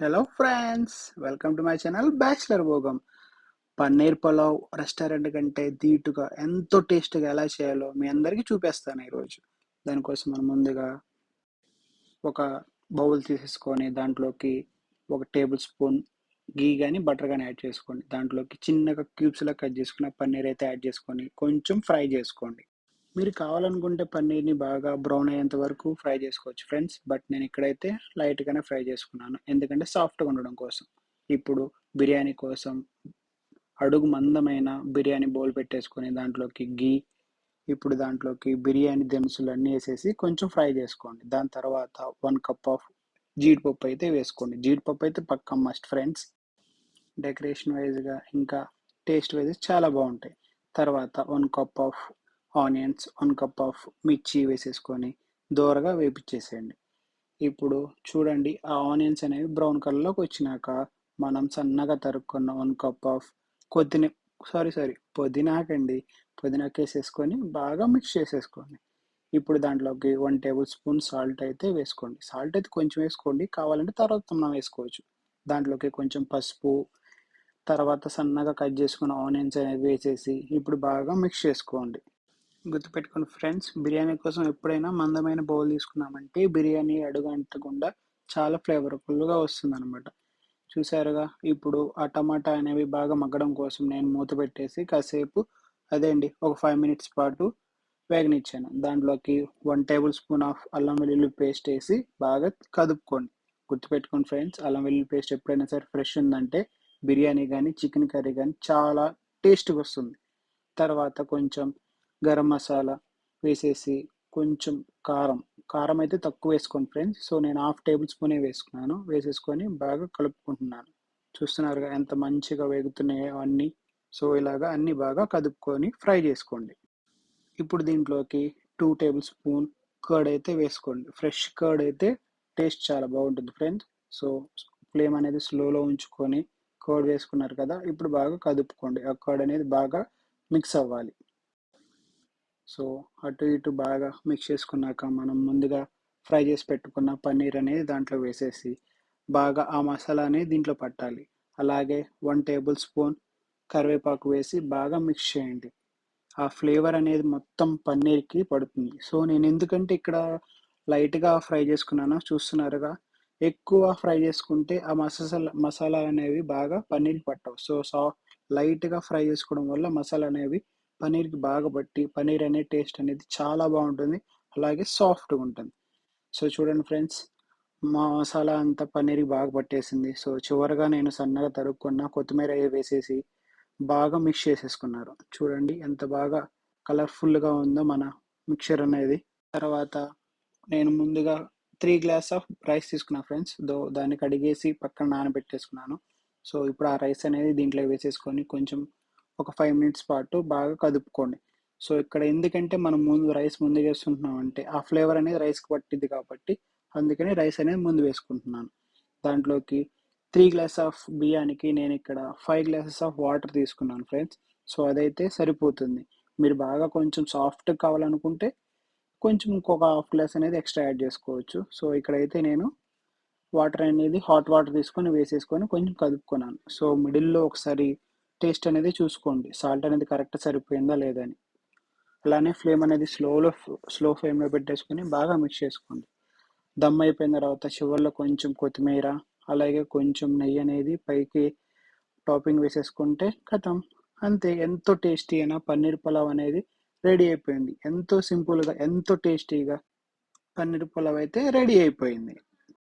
Hello friends welcome to my channel bachelor భోగం paneer pulao restaurant కంటే ధీటుగా ఎంతో టేస్ట్గా ఎలా చేయాలో మీ అందరికీ చూపిస్తాను ఈరోజు. దానికోసం మనం ముందుగా ఒక బౌల్ తీసేసుకొని దాంట్లోకి ఒక టేబుల్ స్పూన్ గీ కానీ బటర్ కానీ యాడ్ చేసుకోండి. దాంట్లోకి చిన్నగా క్యూబ్స్లో కట్ చేసుకున్న పన్నీర్ అయితే యాడ్ చేసుకొని కొంచెం ఫ్రై చేసుకోండి. మీరు కావాలనుకుంటే పన్నీర్ని బాగా బ్రౌన్ అయ్యేంత వరకు ఫ్రై చేసుకోవచ్చు ఫ్రెండ్స్. బట్ నేను ఇక్కడైతే లైట్గానే ఫ్రై చేసుకున్నాను. ఎందుకంటే సాఫ్ట్గా ఉండడం కోసం. ఇప్పుడు బిర్యానీ కోసం అడుగు మందమైన బిర్యానీ బౌల్ పెట్టేసుకొని దాంట్లోకి గీ ఇప్పుడు దాంట్లోకి బిర్యానీ దినుసులు అన్నీ వేసేసి కొంచెం ఫ్రై చేసుకోండి. దాని తర్వాత వన్ కప్ ఆఫ్ జీడిపప్పు అయితే వేసుకోండి. జీడిపప్పు అయితే పక్క మస్ట్ ఫ్రెండ్స్. డెకరేషన్ వైజ్గా ఇంకా టేస్ట్ వైజ్ చాలా బాగుంటాయి. తర్వాత one cup of onions one cup of మిర్చి వేసేసుకొని దోరగా వేపించేసేయండి ఇప్పుడు చూడండి ఆ ఆనియన్స్ అనేవి బ్రౌన్ కలర్లోకి వచ్చినాక మనం సన్నగా తరుక్కున్న వన్ కప్ ఆఫ్ కొద్దిన సారీ సారీ పుదీనాకండి పుదీనాకు వేసేసుకొని బాగా మిక్స్ చేసేసుకోండి. ఇప్పుడు దాంట్లోకి వన్ టేబుల్ స్పూన్ సాల్ట్ అయితే వేసుకోండి. సాల్ట్ అయితే కొంచెం వేసుకోండి కావాలంటే తర్వాత మనం వేసుకోవచ్చు. దాంట్లోకి కొంచెం పసుపు తర్వాత సన్నగా కట్ చేసుకున్న ఆనియన్స్ అనేవి వేసేసి ఇప్పుడు బాగా మిక్స్ చేసుకోండి. గుర్తుపెట్టుకోండి ఫ్రెండ్స్ బిర్యానీ కోసం ఎప్పుడైనా మందమైన బౌల్ తీసుకున్నామంటే బిర్యానీ అడుగంటకుండా చాలా ఫ్లేవర్ఫుల్గా వస్తుంది అనమాట చూసారుగా ఇప్పుడు ఆ టమాటా అనేవి బాగా మగ్గడం కోసం నేను మూత పెట్టేసి కాసేపు అదే అండి ఒక ఫైవ్ మినిట్స్ పాటు వేగనిచ్చాను. దాంట్లోకి వన్ టేబుల్ స్పూన్ ఆఫ్ అల్లం వెల్లుల్లి పేస్ట్ వేసి బాగా కదుపుకోండి. గుర్తుపెట్టుకోండి ఫ్రెండ్స్ అల్లం వెల్లుల్లి పేస్ట్ ఎప్పుడైనా సరే ఫ్రెష్ ఉందంటే బిర్యానీ కానీ చికెన్ కర్రీ కానీ చాలా టేస్ట్గా వస్తుంది. తర్వాత కొంచెం గరం మసాలా వేసేసి కొంచెం కారం కారం అయితే తక్కువ వేసుకోండి ఫ్రెండ్స్. సో నేను హాఫ్ టేబుల్ స్పూనే వేసుకున్నాను. వేసేసుకొని బాగా కలుపుకుంటున్నాను. చూస్తున్నారుగా ఎంత మంచిగా వేగుతున్నాయో అన్నీ. సో ఇలాగా అన్నీ బాగా కదుపుకొని ఫ్రై చేసుకోండి. ఇప్పుడు దీంట్లోకి టూ టేబుల్ స్పూన్ కర్డ్ అయితే వేసుకోండి. ఫ్రెష్ కర్డ్ అయితే టేస్ట్ చాలా బాగుంటుంది ఫ్రెండ్స్. సో ఫ్లేమ్ అనేది స్లోలో ఉంచుకొని కర్డ్ వేసుకున్నారు కదా ఇప్పుడు బాగా కదుపుకోండి. ఆ కర్డ్ అనేది బాగా మిక్స్ అవ్వాలి. సో అటు ఇటు బాగా మిక్స్ చేసుకున్నాక మనం ముందుగా ఫ్రై చేసి పెట్టుకున్న పన్నీర్ అనేది దాంట్లో వేసేసి బాగా ఆ మసాలా అనేది దీంట్లో పట్టాలి. అలాగే వన్ టేబుల్ స్పూన్ కరివేపాకు వేసి బాగా మిక్స్ చేయండి. ఆ ఫ్లేవర్ అనేది మొత్తం పన్నీర్కి పడుతుంది. సో నేను ఎందుకంటే ఇక్కడ లైట్గా ఫ్రై చేసుకున్నాను చూస్తున్నారుగా ఎక్కువ ఫ్రై చేసుకుంటే ఆ మసాలా మసాలా అనేవి బాగా పన్నీర్ పట్టవు. సో సా లైట్గా ఫ్రై చేసుకోవడం వల్ల మసాలా అనేవి పన్నీర్కి బాగా పట్టి పన్నీర్ అనే టేస్ట్ అనేది చాలా బాగుంటుంది. అలాగే సాఫ్ట్గా ఉంటుంది. సో చూడండి ఫ్రెండ్స్ మా మసాలా అంతా పన్నీర్కి బాగా పట్టేసింది. సో చివరిగా నేను సన్నగా తరుక్కున్న కొత్తిమీర వేసేసి బాగా మిక్స్ చేసేసుకున్నారు. చూడండి ఎంత బాగా కలర్ఫుల్గా ఉందో మన మిక్చర్ అనేది. తర్వాత నేను ముందుగా త్రీ గ్లాస్ ఆఫ్ రైస్ తీసుకున్నాను ఫ్రెండ్స్. దో దాన్ని కడిగేసి పక్కన నానబెట్టేసుకున్నాను. సో ఇప్పుడు ఆ రైస్ అనేది దీంట్లో వేసేసుకొని కొంచెం ఒక ఫైవ్ మినిట్స్ పాటు బాగా కదుపుకోండి. సో ఇక్కడ ఎందుకంటే మనం ముందు రైస్ ముందు వేసుకుంటున్నాం అంటే ఆ ఫ్లేవర్ అనేది రైస్కి పట్టింది కాబట్టి అందుకని రైస్ అనేది ముందు వేసుకుంటున్నాను. దాంట్లోకి త్రీ గ్లాస్ ఆఫ్ బియ్యానికి నేను ఇక్కడ ఫైవ్ గ్లాసెస్ ఆఫ్ వాటర్ తీసుకున్నాను ఫ్రెండ్స్ సో అదైతే సరిపోతుంది. మీరు బాగా కొంచెం సాఫ్ట్ కావాలనుకుంటే కొంచెం ఇంకొక హాఫ్ గ్లాస్ అనేది ఎక్స్ట్రా యాడ్ చేసుకోవచ్చు. సో ఇక్కడైతే నేను వాటర్ అనేది హాట్ వాటర్ తీసుకొని వేసేసుకొని కొంచెం కదుపుకున్నాను. సో మిడిల్లో ఒకసారి టేస్ట్ అనేది చూసుకోండి. సాల్ట్ అనేది కరెక్ట్ సరిపోయిందా లేదని. అలానే ఫ్లేమ్ అనేది స్లోలో స్లో ఫ్లేమ్లో పెట్టేసుకొని బాగా మిక్స్ చేసుకోండి. దమ్ అయిపోయిన తర్వాత చివరిలో కొంచెం కొత్తిమీర అలాగే కొంచెం నెయ్యి అనేది పైకి టాపింగ్ వేసేసుకుంటే కథం అంతే ఎంతో టేస్టీ అయినా పన్నీర్ పులావ్ అనేది రెడీ అయిపోయింది. ఎంతో సింపుల్గా ఎంతో టేస్టీగా పన్నీర్ పులావ్ అయితే రెడీ అయిపోయింది.